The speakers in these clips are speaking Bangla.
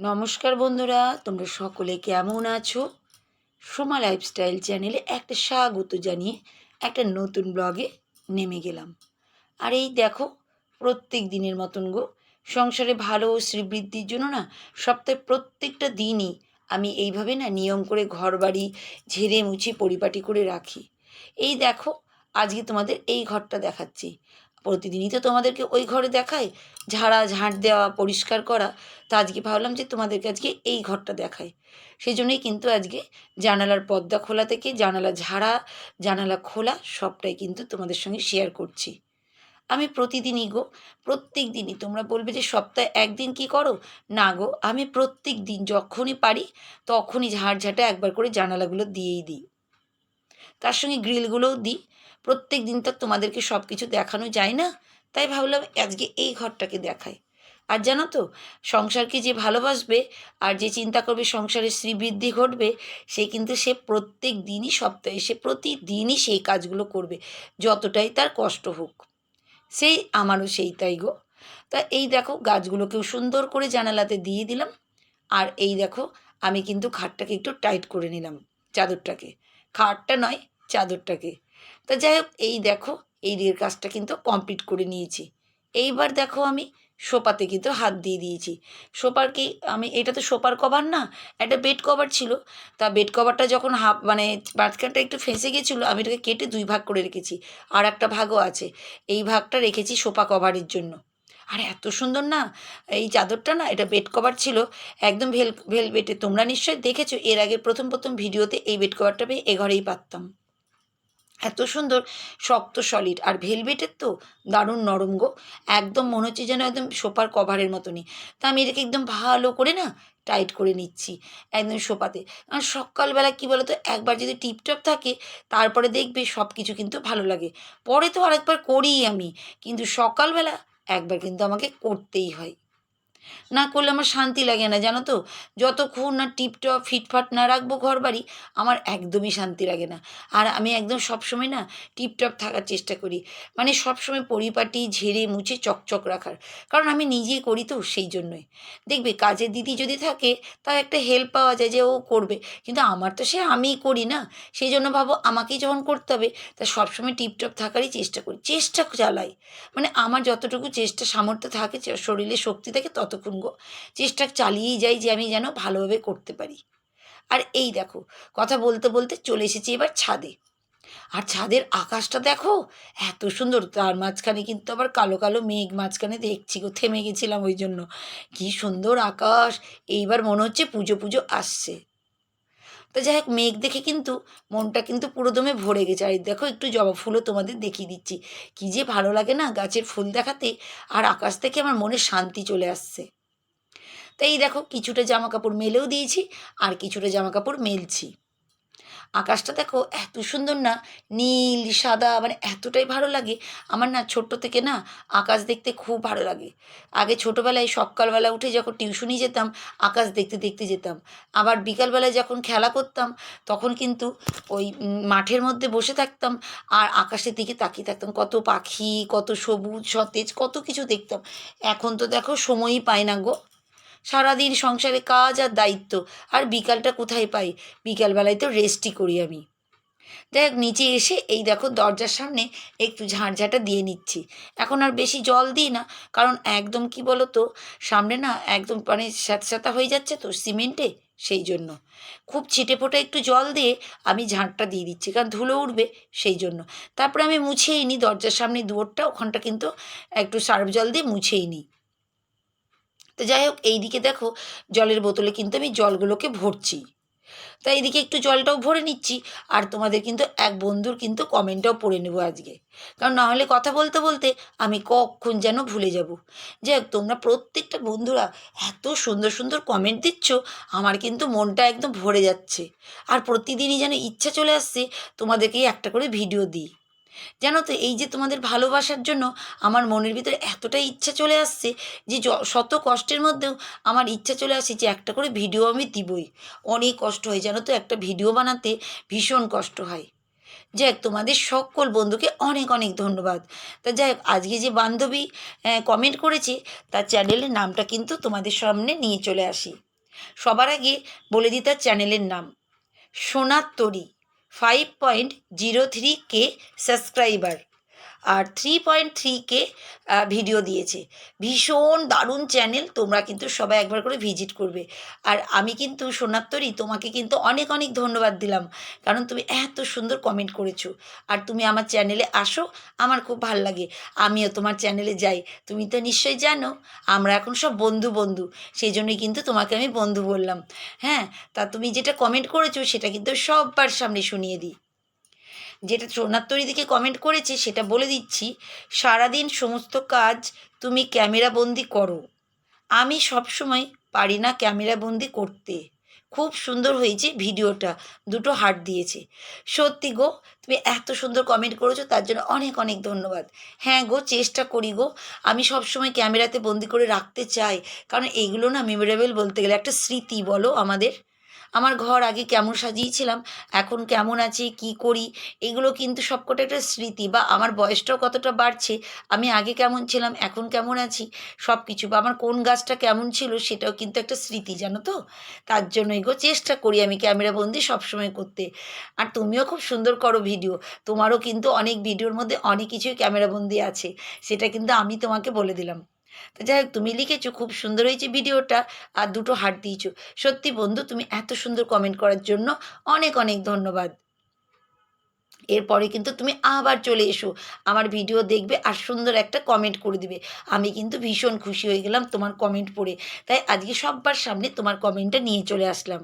নমস্কার বন্ধুরা, তোমরা সকলে কেমন আছো? সোমা লাইফস্টাইল চ্যানেলে একটা স্বাগত জানিয়ে একটা নতুন ব্লগে নেমে গেলাম। আর এই দেখো, প্রত্যেক দিনের মতন গো, সংসারে ভালো শ্রীবৃদ্ধির জন্য না, সপ্তাহে প্রত্যেকটা দিনই আমি এইভাবে না নিয়ম করে ঘর বাড়ি ঝেড়ে মুছে পরিপাটি করে রাখি। এই দেখো, আজকে তোমাদের এই ঘরটা দেখাচ্ছি। প্রতিদিনই তো তোমাদেরকে ওই ঘরে দেখায় ঝাড়া, ঝাঁট দেওয়া, পরিষ্কার করা। তা আজকে ভাবলাম যে তোমাদেরকে আজকে এই ঘরটা দেখাই। সেই জন্যই কিন্তু আজকে জানালার পর্দা খোলা থেকে জানালা ঝাড়া, জানালা খোলা সবটাই কিন্তু তোমাদের সঙ্গে শেয়ার করছি। আমি প্রতিদিনই গো প্রত্যেক দিনই তোমরা বলবে যে সপ্তাহে একদিন কি করো? না গো, আমি প্রত্যেক দিন যখনই পারি তখনই ঝাড় ঝাঁটা একবার করে জানালাগুলো দিয়েই দিই। তার সঙ্গে গ্রিলগুলোও দিই। প্রত্যেক দিন তো তোমাদেরকে সব কিছু দেখানো যায় না। তাই ভাবলাম আজকে এই ঘরটাকে দেখায় আর জানো তো, সংসারকে যে ভালোবাসবে আর যে চিন্তা করবে সংসারের শ্রীবৃদ্ধি ঘটবে, সে কিন্তু সে প্রত্যেক দিনই সপ্তাহে, সে প্রতিদিনই সেই কাজগুলো করবে, যতটাই তার কষ্ট হোক। সেই আমারও সেই তাই গো। তা এই দেখো গাছগুলোকেও সুন্দর করে জানালাতে দিয়ে দিলাম। আর এই দেখো আমি কিন্তু খাটটাকে একটু টাইট করে নিলাম, চাদরটাকে। খাটটা নয়, চাদরটাকে। তা যাই হোক, এই দেখো, এই দিকের কাজটা কিন্তু কমপ্লিট করে নিয়েছি। এইবার দেখো আমি সোপাতে কিন্তু হাত দিয়ে দিয়েছি। সোপার কি, আমি, এটা তো সোপার কভার না, একটা বেড কভার ছিল। তা বেড কভারটা যখন হাফ মানে মাঝখানটা একটু ফেঁসে গেছিল, আমি এটাকে কেটে দুই ভাগ করে রেখেছি। আর একটা ভাগও আছে। এই ভাগটা রেখেছি সোপা কভারের জন্য। আর এত সুন্দর না, এই চাদরটা না, এটা বেড কভার ছিল, একদম ভেল, ভেলভেটে। তোমরা নিশ্চয়ই দেখেছ, এর আগে প্রথম প্রথম ভিডিওতে এই বেড কভারটা পেয়ে এ ঘরেই পারতাম। এত সুন্দর, শক্ত সলিড আর ভেলভেটের তো দারুণ নরম গো। একদম মনে হচ্ছে যেন একদম সোফার কভারের মতনই। তা আমি এটাকে একদম ভালো করে না টাইট করে নিচ্ছি একদম সোফাতে। আর সকালবেলা কী বলো তো একবার যদি টিপটপ থাকে, তারপরে দেখবে সব কিছু কিন্তু ভালো লাগে। পরে তো আরেকবার করি আমি, কিন্তু সকালবেলা একবার কিন্তু আমাকে করতেই হয়। না করলে আমার শান্তি লাগে না, জানো তো? যতক্ষণ না টিপটপ, ফিটফাট না রাখব ঘর বাড়ি আমার একদমই শান্তি লাগে না। আর আমি একদম সবসময় না টিপটপ থাকার চেষ্টা করি। মানে সবসময় পরিপাটি, ঝেড়ে মুছে চকচক রাখার। কারণ আমি নিজেই করি তো সেই জন্যই। দেখবে কাজের দিদি যদি থাকে, তার একটা হেল্প পাওয়া যায় যে ও করবে। কিন্তু আমার তো সে আমিই করি না। সেই জন্য ভাবো আমাকেই যখন করতে হবে, তা সবসময় টিপটপ থাকারই চেষ্টা করি। চেষ্টা চালাই। মানে আমার যতটুকু চেষ্টা সামর্থ্য থাকে শরীরে শক্তি থাকে ততক্ষণ গো চেষ্টা চালিয়েই যাই যে আমি যেন ভালোভাবে করতে পারি। আর এই দেখো, কথা বলতে বলতে চলে এসেছি এবার ছাদে। আর ছাদের আকাশটা দেখো, এত সুন্দর। তার মাঝখানে কিন্তু আবার কালো কালো মেঘ মাঝখানে দেখছি গো, থেমে গেছিলাম ওই জন্য। কি সুন্দর আকাশ। এইবার মনে হচ্ছে পুজো পুজো আসছে। তো যাই হোক, মেঘ দেখে কিন্তু মনটা কিন্তু পুরোদমে ভরে গেছে। আর দেখো, একটু জবা ফুলও তোমাদের দেখিয়ে দিচ্ছি। কী যে ভালো লাগে না গাছের ফুল দেখাতে, আর আকাশ থেকে আমার মনে শান্তি চলে আসছে। তাই দেখো, কিছুটা জামা কাপড় মেলেও দিয়েছি, আর কিছুটা জামা কাপড় মেলছি। আকাশটা দেখো এত সুন্দর না, নীল, সাদা মানে এতটাই ভালো লাগে। আমার না ছোট্ট থেকে না আকাশ দেখতে খুব ভালো লাগে। আগে ছোটোবেলায় সকালবেলা উঠে যখন টিউশনি যেতাম, আকাশ দেখতে দেখতে যেতাম। আবার বিকালবেলায় যখন খেলা করতাম, তখন কিন্তু ওই মাঠের মধ্যে বসে থাকতাম আর আকাশের দিকে তাকিয়ে থাকতাম। কত পাখি, কত সবুজ, সতেজ, কত কিছু দেখতাম। এখন তো দেখো সময়ই পায় না গো। সারাদিন সংসারে কাজ আর দায়িত্ব। আর বিকালটা কোথায় পাই? বিকালবেলায় তো রেস্টই করি আমি। দেখ, নিচে এসে এই দেখো দরজার সামনে একটু ঝাঁটঝাঁটা দিয়ে নিচ্ছি। এখন আর বেশি জল দিই না, কারণ একদম কি বলো তো সামনে না একদম মানে স্যাঁতস্যাঁতা হয়ে যাচ্ছে তো সিমেন্টে, সেই জন্য। খুব ছিটে ফোটা একটু জল দিয়ে আমি ঝাঁটটা দিয়ে দিচ্ছি, কারণ ধুলো উঠবে, সেই জন্য। তারপরে আমি মুছেই নিই দরজার সামনে দুয়ারটা, ওখানটা কিন্তু একটু সার্ফ জল দিয়ে মুছেই নিই তো যাই হোক, এইদিকে দেখো জলের বোতলে কিন্তু আমি জলগুলোকে ভরছি। তাই এইদিকে একটু জলটাও ভরে নিচ্ছি আর তোমাদের কিন্তু এক বন্ধুর কিন্তু কমেন্টটাও পড়ে নেব আজকে। কারণ নাহলে কথা বলতে বলতে আমি কখন যেন ভুলে যাব। যাই হোক, তোমরা প্রত্যেকটা বন্ধুরা এত সুন্দর সুন্দর কমেন্ট দিচ্ছ, আমার কিন্তু মনটা একদম ভরে যাচ্ছে। আর প্রতিদিনই যেন ইচ্ছা চলে আসছে তোমাদেরকেই একটা করে ভিডিও দিই। জানো তো, এই যে তোমাদের ভালোবাসার জন্য আমার মনের ভিতরে এতটাই ইচ্ছা চলে আসছে যে শত কষ্টের মধ্যেও আমার ইচ্ছা চলে আসছে যে একটা করে ভিডিও আমি দিবই। অনেক কষ্ট হয়, জানো তো, একটা ভিডিও বানাতে ভীষণ কষ্ট হয়। যাই হোক, তোমাদের সকল বন্ধুকে অনেক অনেক ধন্যবাদ। তা যাই হোক, আজকে যে বান্ধবী কমেন্ট করেছে, তার চ্যানেলের নামটা কিন্তু তোমাদের সামনে নিয়ে চলে আসি। সবার আগে বলে দিই তার চ্যানেলের নাম, Sonar Tori. Five point zero three K subscriber আর three point three K video দিয়েছে। ভীষণ দারুণ চ্যানেল তোমরা কিন্তু সবাই একবার করে ভিজিট করবে। আর আমি কিন্তু সোনাত্তরই তোমাকে কিন্তু অনেক অনেক ধন্যবাদ দিলাম। কারণ তুমি এত সুন্দর কমেন্ট করেছ। আর তুমি আমার চ্যানেলে আসো, আমার খুব ভালো লাগে। আমিও তোমার চ্যানেলে যাই। তুমি তো নিশ্চয়ই জানো, আমরা এখন সব বন্ধু বন্ধু। সেই জন্যই কিন্তু তোমাকে আমি বন্ধু বললাম। হ্যাঁ তা তুমি যেটা কমেন্ট করেছ, সেটা কিন্তু সবার সামনে শুনিয়ে দিই। যেটা সোনাত্তরী দিকে কমেন্ট করেছে, সেটা বলে দিচ্ছি, সারাদিন সমস্ত কাজ তুমি ক্যামেরা বন্দি করো। আমি সবসময় পারি না ক্যামেরা বন্দি করতে। খুব সুন্দর হয়েছে ভিডিওটা, দুটো হার্ট দিয়েছে। সত্যি গো, তুমি এত সুন্দর কমেন্ট করেছ, তার জন্য অনেক অনেক ধন্যবাদ। হ্যাঁ গো, চেষ্টা করি গো, আমি সবসময় ক্যামেরাতে বন্দি করে রাখতে চাই। কারণ এইগুলো না মেমোরেবল বলতে গেলে একটা স্মৃতি বলো আমাদের। আমার ঘর আগে কেমন সাজিয়েছিলাম, এখন কেমন আছে, কি করি, এগুলো কিন্তু সবকটা একটা স্মৃতি বা আমার বয়সটাও কতটা বাড়ছে, আমি আগে কেমন ছিলাম, এখন কেমন আছি সব কিছু বা আমার কোন গাছটা কেমন ছিল সেটাও কিন্তু একটা স্মৃতি, জানো তো? তার জন্য এগো চেষ্টা করি আমি ক্যামেরা বন্দি সবসময় করতে। আর তুমিও খুব সুন্দর করো ভিডিও, তোমারও কিন্তু অনেক ভিডিওর মধ্যে অনেক কিছুই ক্যামেরা বন্দি আছে, সেটা কিন্তু আমি তোমাকে বলে দিলাম। তো যাই হোক, তুমি লিখেছো, খুব সুন্দর হয়েছে ভিডিওটা, আর দুটো হার্ট দিয়েছ। সত্যি বন্ধু, তুমি এত সুন্দর কমেন্ট করার জন্য অনেক অনেক ধন্যবাদ। এরপরে কিন্তু তুমি আবার চলে এসো, আমার ভিডিও দেখবে আর সুন্দর একটা কমেন্ট করে দিবে। আমি কিন্তু ভীষণ খুশি হয়ে গেলাম তোমার কমেন্ট পড়ে। তাই আজকে সব্বার সামনে তোমার কমেন্টটা নিয়ে চলে আসলাম।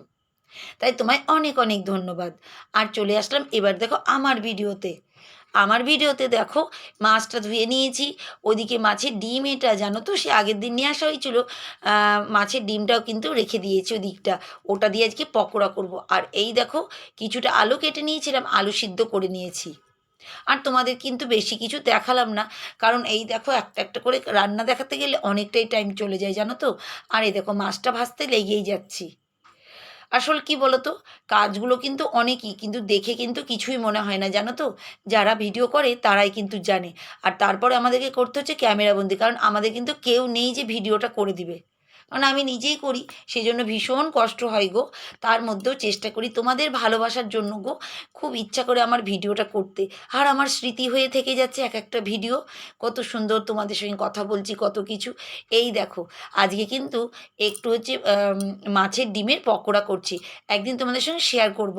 তাই তোমায় অনেক অনেক ধন্যবাদ। আর চলে আসলাম এবার দেখো আমার ভিডিওতে। আমার ভিডিওতে দেখো মাছটা ধুয়ে নিয়েছি, ওদিকে মাছের ডিম এটা জানো তো, সে আগের দিন নিয়ে আসা হয়েছিল। মাছের ডিমটাও কিন্তু রেখে দিয়েছি ওদিকটা। ওটা দিয়ে আজকে পকোড়া করব। আর এই দেখো কিছুটা আলু কেটে নিয়েছিলাম, আলু সিদ্ধ করে নিয়েছি। আর তোমাদের কিন্তু বেশি কিছু দেখালাম না, কারণ এই দেখো একটা একটা করে রান্না দেখাতে গেলে অনেকটাই টাইম চলে যায়, জানো তো? আর এই দেখো মাছটা ভাজতে লেগেই যাচ্ছি। আসল কি বলতো? কাজগুলো কিন্তু অনেকই, কিন্তু দেখে কিন্তু কিছুই মনে হয় না, জানো তো? যারা ভিডিও করে তারাই কিন্তু জানে। আর তারপরে আমাদেরকে করতে হচ্ছে ক্যামেরাবন্দি কারণ আমাদের কিন্তু কেউ নেই যে ভিডিওটা করে দিবে। কারণ আমি নিজেই করি সেই জন্য ভীষণ কষ্ট হয় গো। তার মধ্যেও চেষ্টা করি তোমাদের ভালোবাসার জন্য গো, খুব ইচ্ছা করে আমার ভিডিওটা করতে। আর আমার স্মৃতি হয়ে থেকে যাচ্ছে এক একটা ভিডিও। কত সুন্দর তোমাদের সঙ্গে কথা বলছি, কত কিছু। এই দেখো, আজকে কিন্তু একটু হচ্ছে মাছের ডিমের পকোড়া করছি। একদিন তোমাদের সঙ্গে শেয়ার করব।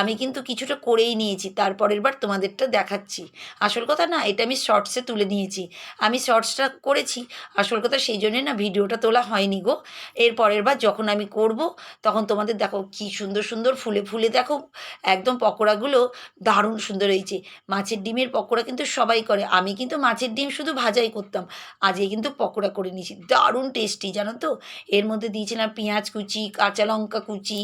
আমি কিন্তু কিছুটা করেই নিয়েছি, তারপরের বার তোমাদেরটা দেখাচ্ছি। আসল কথা না, এটা আমি শর্টসে তুলে নিয়েছি। আমি শর্টসটা করেছি, আসল কথা সেই জন্যে না ভিডিওটা তোলা হয়নি গো। এর পরের বার যখন আমি করব, তখন তোমাদের দেখো কি সুন্দর সুন্দর ফুলে ফুলে দেখো, একদম পকোড়াগুলো দারুণ সুন্দর হয়েছে। মাছের ডিমের পকোড়া কিন্তু সবাই করে, আমি কিন্তু মাছের ডিম শুধু ভাজাই করতাম আজকে কিন্তু পকোড়া করে নিয়েছি, দারুণ টেস্টি জানো তো? এর মধ্যে দিয়েছিলাম পেঁয়াজ কুচি, কাঁচা লঙ্কা কুচি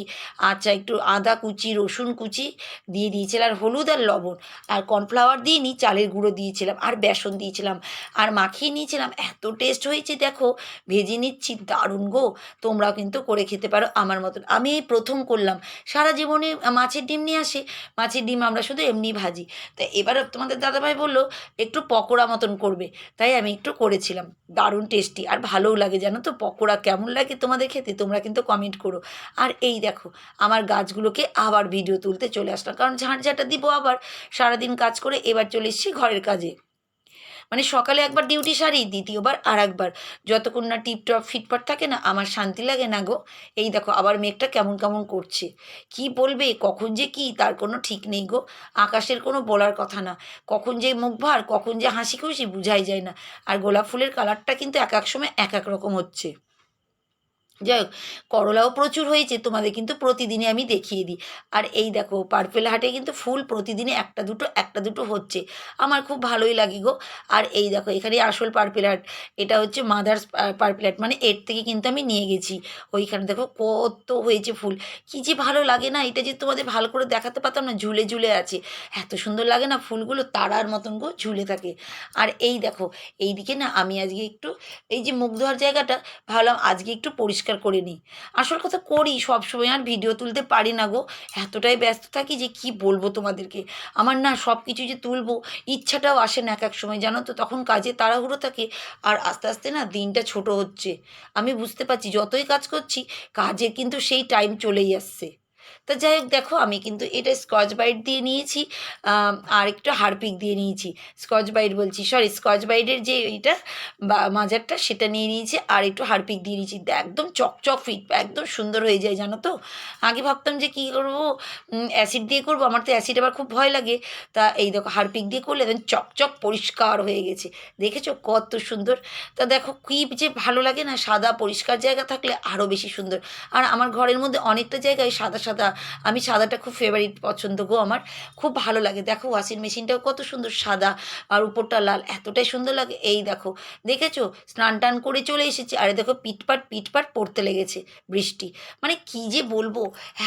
আচ্ছা একটু আদা কুচি, রসুন কুচি, দিয়ে দিয়েছিলাম আর হলুদ আর লবণ, আর কর্নফ্লাওয়ার দিইনি চালের গুঁড়ো দিয়েছিলাম আর বেসন দিয়েছিলাম, আর মাখিয়ে নিয়েছিলাম, এত টেস্ট হয়েছে দেখো, ভেজে নিচ্ছি, দারুণ গো, তোমরাও কিন্তু করে খেতে পারো আমার মতন। আমি এই প্রথম করলাম। সারা জীবনে মাছের ডিম নিয়ে আসে, মাছের ডিম আমরা শুধু এমনি ভাজি। তা এবার তোমাদের দাদাভাই বলল, একটু পকোড়া মতন করবে। তাই আমি একটু করেছিলাম। দারুণ টেস্টি আর ভালোও লাগে জানো তো, পকোড়া কেমন লাগে তোমাদের খেতে, তোমরা কিন্তু কমেন্ট করো। আর এই দেখো, আমার গাছগুলোকে আবার ভিডিও তুলতে চলে আসলাম। কারণ ঝাঁটঝাঁটা দিব আবার, সারাদিন কাজ করে এবার চলে এসছি ঘরের কাজে। মানে সকালে একবার ডিউটি সারি দ্বিতীয়বার আর একবার যতক্ষণ না টিপটপ ফিটফাট থাকে না, আমার শান্তি লাগে না গো। এই দেখো, আবার মেঘটা কেমন কেমন করছে। কি বলবে? কখন যে কি? তার কোনো ঠিক নেই গো। আকাশের কোনো বলার কথা না। কখন যে মুখ ভার, কখন যে হাসি খুশি, বুঝাই যায় না। আর গোলাপ ফুলের কালারটা কিন্তু এক এক সময় এক এক রকম হচ্ছে। যাই হোক, করলাও প্রচুর হয়েছে, তোমাদের কিন্তু প্রতিদিনে আমি দেখিয়ে দিই। আর এই দেখো, পার্পেল হাটে কিন্তু ফুল প্রতিদিনে একটা দুটো একটা দুটো হচ্ছে। আমার খুব ভালোই লাগে গো। আর এই দেখো, এখানে আসল পার্পেল হাট, এটা হচ্ছে মাদার্স পার্পেল হাট মানে এর থেকে কিন্তু আমি নিয়ে গেছি। ওইখানে দেখো কত হয়েছে ফুল। কি যে ভালো লাগে না, এটা যে তোমাদের ভালো করে দেখাতে পারতাম না, ঝুলে ঝুলে আছে। এত সুন্দর লাগে না ফুলগুলো, তারার মতন গো, ঝুলে থাকে। আর এই দেখো, এইদিকে না আমি আজকে একটু, এই যে মুখ ধোয়ার জায়গাটা, ভাবলাম আজকে একটু পরিষ্কার পরিষ্কার করে নিই। আসল কথা করি, সবসময় আর ভিডিও তুলতে পারি না গো। এতটাই ব্যস্ত থাকি যে কি বলব তোমাদেরকে? আমার না সব কিছু যে তুলবো, ইচ্ছাটাও আসে না এক এক সময়, জানো তো? তখন কাজে তাড়াহুড়ো থাকে আর আস্তে আস্তে না দিনটা ছোট হচ্ছে। আমি বুঝতে পারছি, যতই কাজ করছি কাজে কিন্তু সেই টাইম চলেই আসছে। তা যাই হোক, দেখো আমি কিন্তু এটা স্কচ বাইট দিয়ে নিয়েছি আর একটু হারপিক দিয়ে নিয়েছি। স্কচ বাইট বলছি সরি স্কচ বাইটের যে এইটা বা, মাজারটা সেটা নিয়ে নিয়েছি, আর একটু হারপিক দিয়ে নিয়েছি। একদম চকচক ফিট, একদম সুন্দর হয়ে যায়, জানো তো? আগে ভাবতাম যে কী করব? অ্যাসিড দিয়ে করব, আমার তো অ্যাসিড আবার খুব ভয় লাগে। তা এই দেখো, হারপিক দিয়ে করলে একদম চকচক পরিষ্কার হয়ে গেছে। দেখেছ? কত সুন্দর। তা দেখো, কী যে ভালো লাগে না, সাদা পরিষ্কার জায়গা থাকলে আরও বেশি সুন্দর। আর আমার ঘরের মধ্যে অনেকটা জায়গায় সাদা সাদা আমি সাদাটা খুব ফেভারিট পছন্দ গো আমার। খুব ভালো লাগে। দেখো ওয়াশিং মেশিনটাও কত সুন্দর সাদা আর উপরটা লাল, এতটাই সুন্দর লাগে। এই দেখো, দেখেছ? স্নান টান করে চলে এসেছি। আরে দেখো, পিটপাট পিটপাট পড়তে লেগেছে বৃষ্টি। মানে কি যে বলব,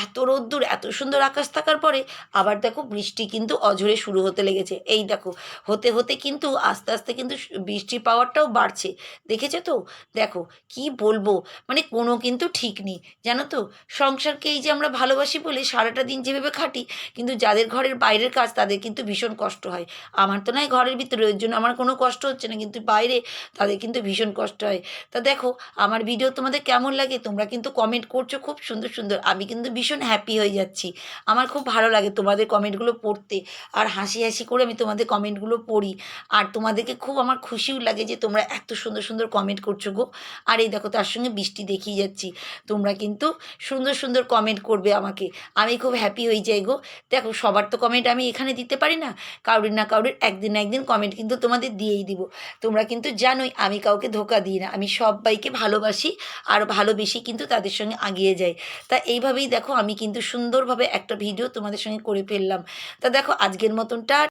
এত রোদ্দুর, এত সুন্দর আকাশ থাকার পরে আবার দেখো বৃষ্টি কিন্তু অঝরে শুরু হতে লেগেছে। এই দেখো, হতে হতে কিন্তু, আস্তে আস্তে কিন্তু বৃষ্টির পাওয়ারটাও বাড়ছে। দেখেছ তো? দেখো, কি বলব? মানে কোনো কিন্তু ঠিক নেই। জানো তো? সংসারকে এই যে আমরা ভালোবাসি বলে সারাটা দিন যেভাবে খাটি, কিন্তু যাদের ঘরের বাইরের কাজ তাদের কিন্তু ভীষণ কষ্ট হয়। আমার তো নয় ঘরের ভিতরে, ওই জন্য আমার কোনো কষ্ট হচ্ছে না, কিন্তু বাইরে তাদের কিন্তু ভীষণ কষ্ট হয়। তা দেখো, আমার ভিডিও তোমাদের কেমন লাগে তোমরা কিন্তু কমেন্ট করছ খুব সুন্দর সুন্দর, আমি কিন্তু ভীষণ হ্যাপি হয়ে যাচ্ছি। আমার খুব ভালো লাগে তোমাদের কমেন্টগুলো পড়তে, আর হাসি হাসি করে আমি তোমাদের কমেন্টগুলো পড়ি। আর তোমাদেরকে খুব আমার খুশিও লাগে যে তোমরা এত সুন্দর সুন্দর কমেন্ট করছ গো। আর এই দেখো, তার সঙ্গে বৃষ্টি দেখিয়ে যাচ্ছি। তোমরা কিন্তু সুন্দর সুন্দর কমেন্ট করবে আমাকে। আমি খুব হ্যাপি হয়ে যাই গো, দেখো সবার তো কমেন্ট আমি এখানে দিতে পারি না। কারোর না কারোর একদিন না একদিন কমেন্ট কিন্তু তোমাদের দিয়েই দিব। তোমরা কিন্তু জানোই আমি কাউকে ধোকা দিই না। আমি সবাইকে ভালোবাসি আর ভালোবেসি কিন্তু তাদের সঙ্গে আগিয়ে যাই। তা এইভাবেই দেখো আমি কিন্তু সুন্দরভাবে একটা ভিডিও তোমাদের সঙ্গে করে ফেললাম। তা দেখো আজকের মতনটা